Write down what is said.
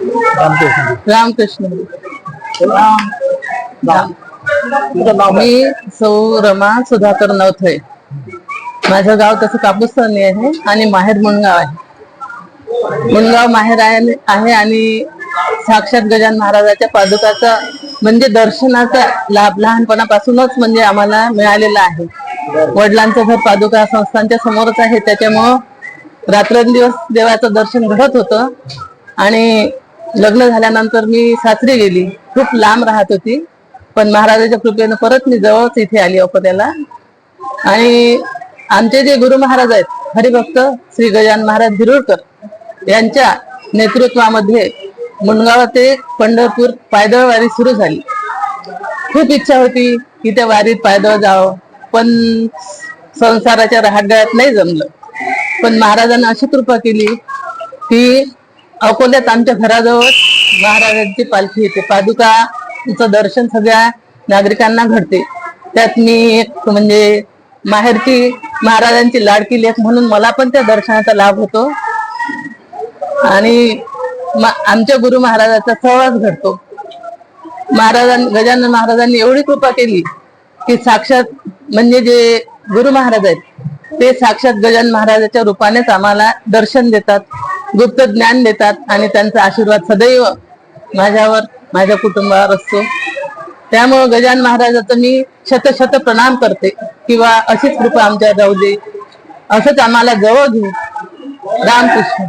रामकृष्ण. रामकृष्ण? मी सौ रमा सुधाकर नवथळे. माझं गाव तसं कापूसनी आहे आणि माहेर मुणगाव आहे. मुणगाव माहेर आहे आहे आणि साक्षात गजान महाराजाच्या पादुकाचा म्हणजे दर्शनाचा लाभ लहानपणापासूनच म्हणजे आम्हाला मिळालेला आहे. वडिलांचं घर पादुका संस्थांच्या समोरच आहे. त्याच्यामुळं रात्रंदिवस देवाचं दर्शन घडत होतं. आणि लग्न झाल्यानंतर मी सासरी गेली. खूप लांब राहत होती. पण महाराजाच्या कृपेनं परत मी जवळच इथे आली अकोल्याला आणि आमचे जे गुरु महाराज आहेत हरिभक्त श्री गजान महाराज धिरुळकर यांच्या नेतृत्वामध्ये मुंडगाव ते पंढरपूर पायदळ वारी सुरू झाली. खूप इच्छा होती की त्या वारीत पायदळ जावं पण संसाराच्या रहाटगळ्यात नाही जमलं. पण महाराजांनी अशी कृपा केली की अकोल्यात आमच्या घराजवळ महाराजांची पालखी येते. पादुका तिचं दर्शन सगळ्या नागरिकांना घडते. त्यात मी एक म्हणजे माहेरची महाराजांची लाडकी लेख म्हणून मला पण त्या दर्शनाचा लाभ होतो. आणि आमच्या गुरु महाराजाचा सहवास घडतो. महाराजां गजानन महाराजांनी एवढी कृपा केली की साक्षात म्हणजे जे गुरु महाराज आहेत ते साक्षात गजानन महाराजाच्या रूपानेच आम्हाला दर्शन देतात. गुप्त ज्ञान देतात आणि त्यांचा आशीर्वाद सदैव माझ्यावर माझ्या कुटुंबावर असतो. त्यामुळे गजान महाराजाचं मी शतशत प्रणाम करते. किंवा अशीच कृपा आमच्या जाऊ दे असंच आम्हाला जवळ घेऊ रामकृष्ण.